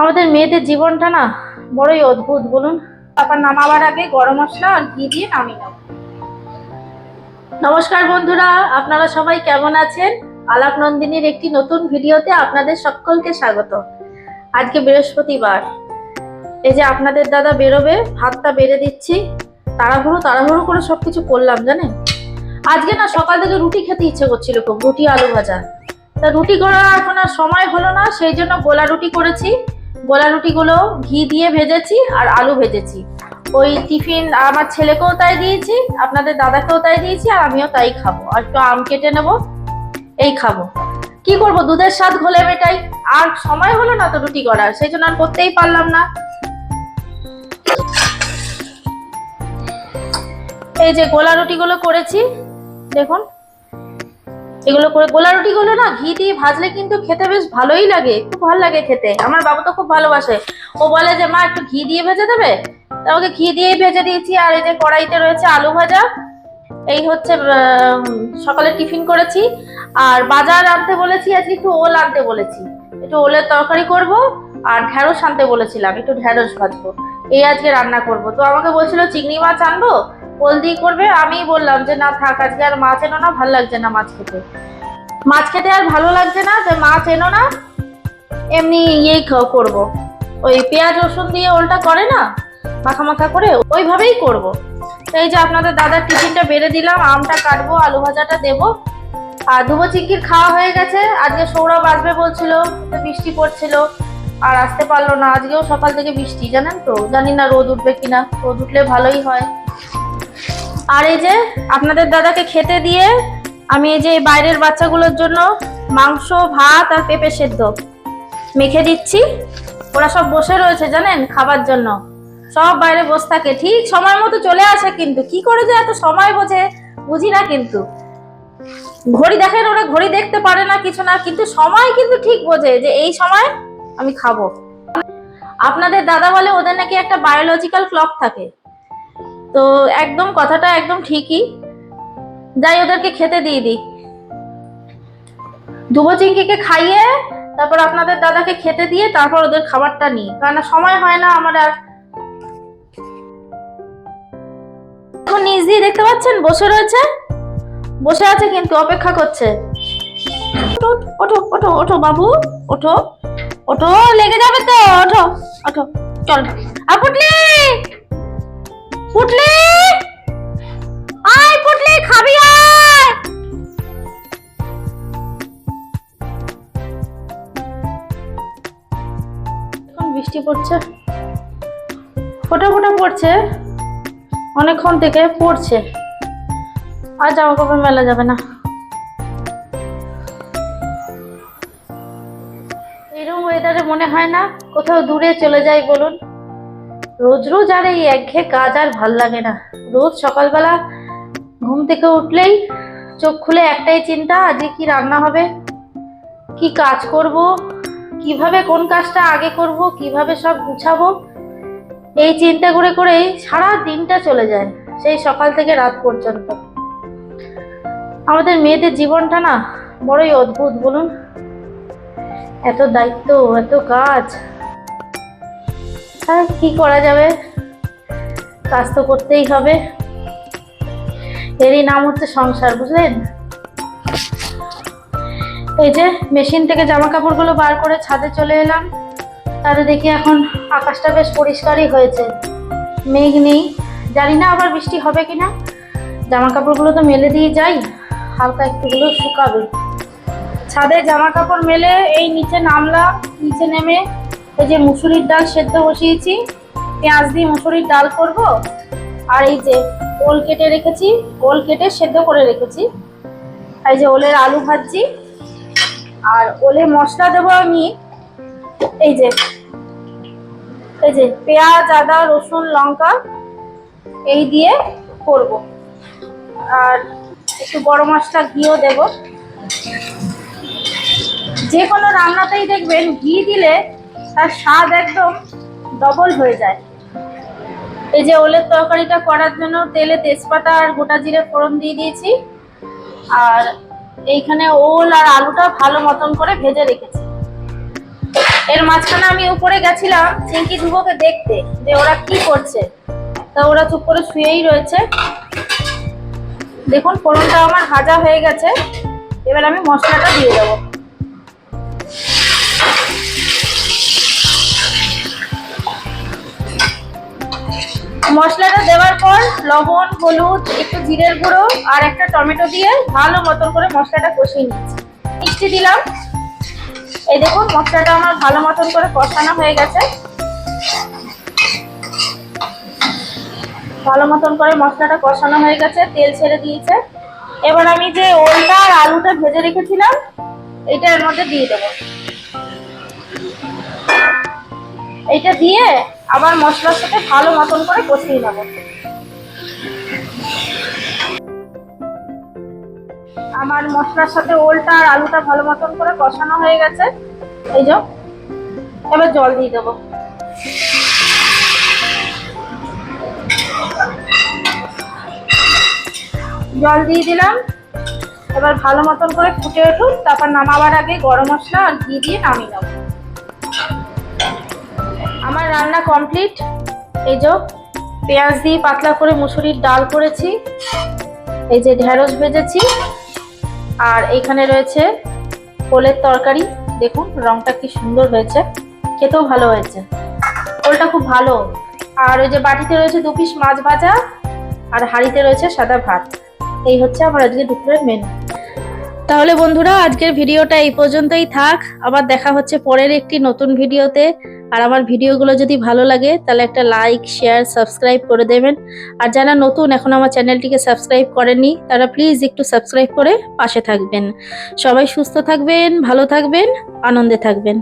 আমাদের মেয়েদের জীবনটা না বড়ই অদ্ভুত, বলুন। তারপর নামাবার আগে গরম মশলা আর ঘি দিয়ে নেব নমস্কার বন্ধুরা, আপনারা সবাই কেমন আছেন? আলাপ নন্দিনীর একটি নতুন ভিডিওতে আপনাদের সকলকে স্বাগত। আজকে বৃহস্পতিবার। এই যে আপনাদের দাদা বেরোবে, ভাতটা বেড়ে দিচ্ছি। তাড়াহুড়ো তাড়াহুড়ো করে সবকিছু করলাম, জানেন? আজকে না সকাল থেকে রুটি খেতে ইচ্ছে করছিল খুব, রুটি, আলু ভাজা। তা রুটি করা এখন আর সময় হলো না, সেই জন্য গোলা রুটি করেছি। গোলা রুটিগুলো ঘি দিয়ে ভেজেছি আর আলু ভেজেছি। ওই টিফিন আমার ছেলেকেও তাই দিয়েছি, আপনাদের দাদাকেও তাই দিয়েছি আর আমিও তাই খাব। আর একটু আম কেটে নেব, এই খাব। কি করব, দুধের স্বাদ ঘোলে মেটাই। আর সময় হলো না তো রুটি করার, সেই জন্য আর করতেই পারলাম না। এই যে গোলা রুটিগুলো করেছি, দেখুন। এগুলো করে গোলা রুটিগুলো না ঘি দিয়ে ভাজলে কিন্তু খেতে বেশ ভালোই লাগে, খুব ভালো লাগে খেতে। আমার বাবা তো খুব ভালোবাসে। ও বলে যে, মা, একটু ঘি দিয়ে ভেজে দেবে? তা ওকে ঘি দিয়েই ভেজে দিয়েছি। আর এই যে কড়াইতে রয়েছে আলু ভাজা, এই হচ্ছে সকালে টিফিন করেছি। আর বাজার আনতে বলেছি, আজকে একটু ওল আনতে বলেছি। একটু ওলের তরকারি করব আর ঢ্যাঁড়স আনতে বলেছিলাম, একটু ঢ্যাঁড়স ভাজবো। এই আজকে রান্না করব। তো আমাকে বলছিল, চিংড়ি মাছ আনব? ওল দিয়ে করবে আমি বললাম যে, না, থাক, আজকে আর মাছ এনো না, ভালো লাগছে না মাছ খেতে। মাছ খেতে আর ভালো লাগছে না, যে মাছ এনো না, এমনি ইয়েই করব। ওই পেঁয়াজ, রসুন দিয়ে ওলটা করে না, মাখা মাখা করে, ওইভাবেই করব। এই যে আপনাদের দাদার টিফিনটা বেড়ে দিলাম, আমটা কাটবো, আলু ভাজাটা দেবো। আর ধুবো চিংকির খাওয়া হয়ে গেছে। আজকে সৌরভ আসবে বলছিল বৃষ্টি পড়ছিল, আর আসতে পারল না। আজকেও সকাল থেকে বৃষ্টি, জানেন তো? জানি না রোদ উঠবে কিনা। রোদ উঠলে ভালোই হয়। আর এই যে আপনাদের দাদাকে খেতে দিয়ে আমি এই যে বাইরের বাচ্চাগুলোর জন্য মাংস, ভাত আর পেঁপে সেদ্ধ মেখে দিচ্ছি। ওরা সব বসে রয়েছে জানেন খাবার জন্য। সব বাইরে বসে থাকে। ঠিক সময় মতো চলে আসে কিন্তু। কি করে যে এত সময় বোঝে? বুঝি না কিন্তু। ঘড়ি দেখেন, ওরা ঘড়ি দেখতে পারে না কিছু না, কিন্তু সময় কিন্তু ঠিক বোঝে যে এই সময় আমি খাব। আপনাদের দাদা বলে ওদের নাকি একটা বায়োলজিক্যাল ক্লক থাকে। তো একদম কথাটা একদম ঠিকই। যাই, ওদেরকে খেতে দিয়ে দিই। দুবো চিংকিকে খাইয়ে তারপর আপনাদের দাদাকে খেতে দিয়ে তারপর ওদের খাবারটা নিই। কারণ সময় হয় না আমার আর। এখন দিয়ে দেখতে পাচ্ছেন? বসে রয়েছে। বসে আছে কিন্তু, অপেক্ষা করছে। ওঠো ওঠো ওঠো বাবু, ওঠো ওঠো। লেগে যাবে তো? ওঠো ওঠো, চল। আর পুটলি! আয় পুটলি, খাবি আয় এখন বৃষ্টি পড়ছে। ফোটা ফোটা পড়ছে। অনেকক্ষণ থেকে পড়ছে। আর জামা কাপড় মেলা যাবে না। এরকম ওয়েদারে মনে হয় না কোথাও দূরে চলে যাই বলুন। রোজ রোজ আর এই একঘেয়ে কাজ আর ভালো লাগে না। রোজ সকালবেলা ঘুম থেকে উঠলেই চোখ খুলে একটাই চিন্তা, আজকে কি রান্না হবে? কি কাজ করব? কীভাবে কোন কাজটা আগে করব? কীভাবে সব গুছাবো? এই চিন্তা করে করেই সারা দিনটা চলে যায়, সেই সকাল থেকে রাত পর্যন্ত। আমাদের মেয়েদের জীবনটা না বড়ই অদ্ভুত, বলুন। এত দায়িত্ব, এত কাজ। আর কি করা যাবে? কাজ তো করতেই হবে। এরই নাম হচ্ছে সংসার, বুঝলেন? এই যে, মেশিন থেকে জামা কাপড়গুলো বার করে ছাদে চলে এলাম। তাতে দেখি এখন আকাশটা বেশ পরিষ্কারই হয়েছে। মেঘ নেই। জানি না আবার বৃষ্টি হবে কিনা। জামা কাপড়গুলো তো মেলে দিয়ে যাই। হালকা একটুগুলো শুকাবে। ছাদে জামা কাপড় মেলে এই নিচে নামলাম, নিচে নেমে এই যে মুসুরির ডাল সেদ্ধ বসিয়েছি, পেঁয়াজ দিয়ে মুসুরির ডাল করব, আর এই যে ওল কেটে রেখেছি, ওল কেটে সেদ্ধ করে রেখেছি। এই যে ওলের আলু ভাজছি, আর ওলে মশলা দেবো আমি। এই যে এই যে পেঁয়াজ, আদা, রসুন, লঙ্কা, এই দিয়ে করব। আর একটু গরম মশলা ঘিও দেব। যে কোনো রান্নাতেই দেখবেন, ঘি দিলে তার স্বাদ একদম ডবল হয়ে যায়। এই যে ওলের তরকারিটা করার জন্য তেলে তেজপাতা আর গোটা জিরে ফোড়ন দিয়ে দিয়েছি। আর এইখানে ওল আর আলুটা ভালো মতন করে ভেজে রেখেছি। এর মাঝখানে আমি উপরে গেছিলাম চিঙ্কি ধুবোকে দেখতে যে ওরা কি করছে। তা ওরা চুপ করে শুয়েই রয়েছে। দেখুন, ফোড়নটা আমার ভাজা হয়ে গেছে। এবার আমি মশলাটা দিয়ে দেবো। মশলাটা দেওয়ার পর লবণ, হলুদ, একটু জিরের গুঁড়ো আর একটা টমেটো দিয়ে ভালো মতন করে মশলাটা কষিয়ে নিচ্ছি। মিষ্টি দিলাম। এই দেখুন, মশলাটা আমার ভালো মতন করে কষানো হয়ে গেছে। ভালো মতন করে মশলাটা কষানো হয়ে গেছে, তেল ছেড়ে দিয়েছে। এবার আমি যে ওলটা আর আলুটা ভেজে রেখেছিলাম এটা এর মধ্যে দিয়ে দেবো। এইটা দিয়ে আবার মশলার সাথে ভালো মতন করে কষিয়ে নেব। আমার মশলার সাথে ওলটা আর আলুটা ভালো মতন করে কষানো হয়ে গেছে। এই যে এবার জল দিয়ে দেবো। জল দিয়ে দিলাম। এবার ভালো মতন করে ফুটে উঠুন তারপর নামাবার আগে গরম মশলা আর ঘি দিয়ে নামিয়ে নেব। আমার রান্না কমপ্লিট এই যে পেঁয়াজ দিয়ে পাতলা করে মুসুরির ডাল করেছি। এই যে ঢেঁড়স ভেজেছি। আর এইখানে রয়েছে ওলের তরকারি। দেখুন, রংটা কি সুন্দর হয়েছে। খেতেও ভালো হয়েছে। ওলটা খুব ভালো। আর ওই যে বাটিতে রয়েছে দু পিস মাছ ভাজা। আর হাঁড়িতে রয়েছে সাদা ভাত। এই হচ্ছে আমার আজকে দুপুরের মেনু তাহলে বন্ধুরা, আজকের ভিডিওটা এই পর্যন্তই থাক। আবার দেখা হচ্ছে পরের একটি নতুন ভিডিওতে। আর আমার ভিডিওগুলো যদি ভালো লাগে, তাহলে একটা লাইক শেয়ার সাবস্ক্রাইব করে দেবেন। আর যারা নতুন, এখন আমার চ্যানেলটিকে সাবস্ক্রাইব করেননি, তারা প্লিজ একটু সাবস্ক্রাইব করে পাশে থাকবেন। সবাই সুস্থ থাকবেন, ভালো থাকবেন, আনন্দে থাকবেন।